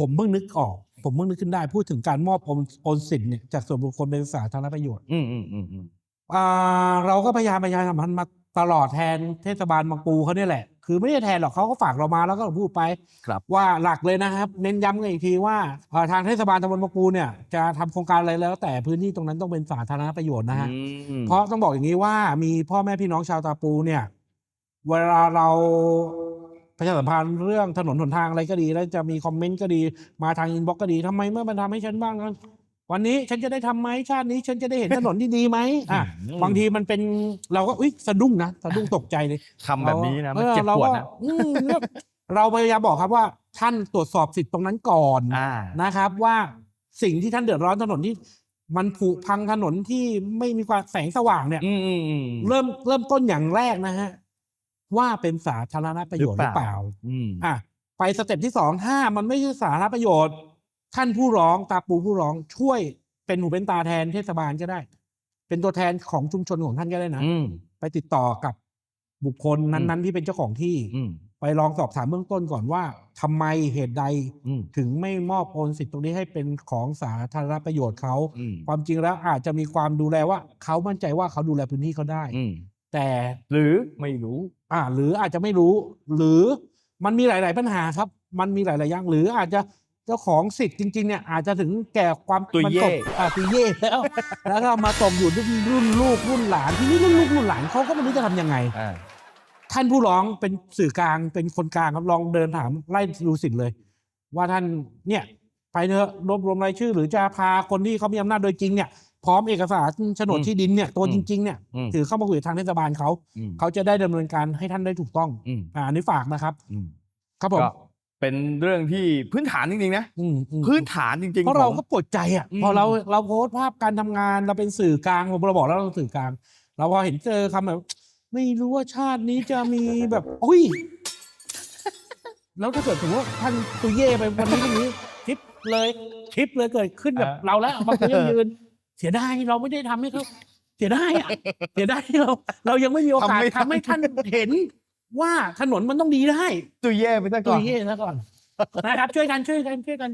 ผมเพิ่งนึกออก ผมเพิ่งนึกขึ้นได้พูดถึงการมอบโอนโอนสิทธิ์เนี่ยจากส่วนบุคคลเป็นสาธารณประโยชน์อืมอืมอืมอืมอ่าเราก็พยายามประชาสัมพันธ์มาตลอดแทนเทศบาลบางปูเขาเนี่ยแหละ คือไม่ได้แทนหรอกเขาก็ฝากเรามาแล้วก็พูดไป ครับว่าหลักเลยนะครับ เน้นย้ำกันอีกทีว่าเอ่อทางเทศบาลตำบลบางปูเนี่ยจะทำโครงการอะไรแล้ว แต่พื้นที่ตรงนั้นต้องเป็นสาธารณประโยชน์นะฮะ อืมเพราะต้องบอกอย่างนี้ว่ามีพ่อแม่พี่น้องชาวตาปูเนี่ย เวลาเรา ประชาสัมพันธ์เรื่องถนนหนทางอะไรก็ดี แล้วจะมีคอมเมนต์ก็ดี มาทางอินบ็อกก็ดีทำไมเมื่อมันทำให้ฉันบ้างนะวันนี้ฉันจะได้ทำไหมชาตินี้ ฉันจะได้เห็นถนนที่ดีไหมอะบางทีมันเป็นเราก็อุ้ยสะดุ้งนะสะดุ้งตกใจเลย คำแบบนี้นะมันออเจ็บราปวดก็นะอืมเนี่ยเราพยายามบอกครับว่าท่านตรวจสอบสิทธิ์ตรงนั้นก่อนอ่า นะครับ ว่าสิ่งที่ท่านเดือดร้อนถนนที่ มันผุพังถนนที่ไม่มีความแสงสว่างเนี่ย อืมอืมอืม เริ่มเริ่มต้นอย่างแรกนะฮะ ว่าเป็นสาธารณประโยชน์หรือเปล่าอืมอะไปสเต็ปที่สองถ้ามันไม่ใช่สาธารณประโยชน์ ท่านผู้ร้องตาปูผู้ร้องช่วยเป็นหูเป็นตาแทนเทศบาลก็ได้ เป็นตัวแทนของชุมชนของท่านก็ได้นะอืมไปติดต่อกับบุคคลนั้นๆที่เป็นเจ้าของที่อืมไปลองสอบถามเบื้องต้นก่อนว่าทำไมเหตุใดอืมถึงไม่มอบโอนสิทธิ์ตรงนี้ให้เป็นของสาธารณประโยชน์เขาอืมความจริงแล้วอาจจะมีความดูแลว่าเขามั่นใจว่าเขาดูแลพื้นที่เขาได้อืม แต่หรือไม่รู้อ่าหรืออาจจะไม่รู้ หรือมันมีหลาย ๆ ปัญหาครับ มันมีหลายๆอย่างหรืออาจจะเจ้าของสิทธิ์จริง ๆ เนี่ยอาจจะถึงแก่ความตุยมันเย่ตกอ่าตุยเย่แล้ว แล้วก็มาตกอยู่รุ่นรุ่นลูกรุ่นหลานที่นี่รุ่นลูกรุ่นหลานเขาก็ไม่รู้จะทำยังไง อ่าท่านผู้ร้องเป็นสื่อกลางเป็นคนกลางครับลองเดินถามไล่ดูสิทธิ์เลย ว่าท่านเนี่ยไปเถอะรวบรวมรายชื่อ หรือจะพาคนที่เขามีอำนาจโดยจริงเนี่ย พร้อมเอกสารโฉนดอืมที่ดินเนี่ยตัวอืมจริงๆเนี่ยอืม ถือเข้ามาคุยกับทางเทศบาลเขาอืมเขาจะได้ดำเนินการให้ท่านได้ถูกต้องอืมอ่าอันนี้ฝากนะครับ อืมครับผมก็เป็นเรื่องที่พื้นฐานจริงๆนะ อืมอืมพื้นฐานจริงๆเพราะเราของก็ปวดใจอะอืม พอเราเราโพสต์ภาพการทำงานเราเป็นสื่อกลางผมเราบอกแล้วเราสื่อกลาง เราพอเห็นเจอคำแบบ ไม่รู้ว่าชาตินี้จะมีแบบอุ้ยแล้วถ้าเกิดถือว่าท่านตุยเย่ไปวันนี้วันนี้ทิปเลยทิปเลยเกิดขึ้นกับเราแล้วบางคนยังยืน เสียดายเราไม่ได้ทำให้เขาเสียดายอะเสียดายที่เราเรายังไม่มีโอกาสทำไม่ทันทำให้ท่านเห็นว่าถนนมันต้องดีได้ตุยเย่ไปซะตุก่อนยเย่ซะก่อนนะครับช่วยกันช่วยกันช่วยกัน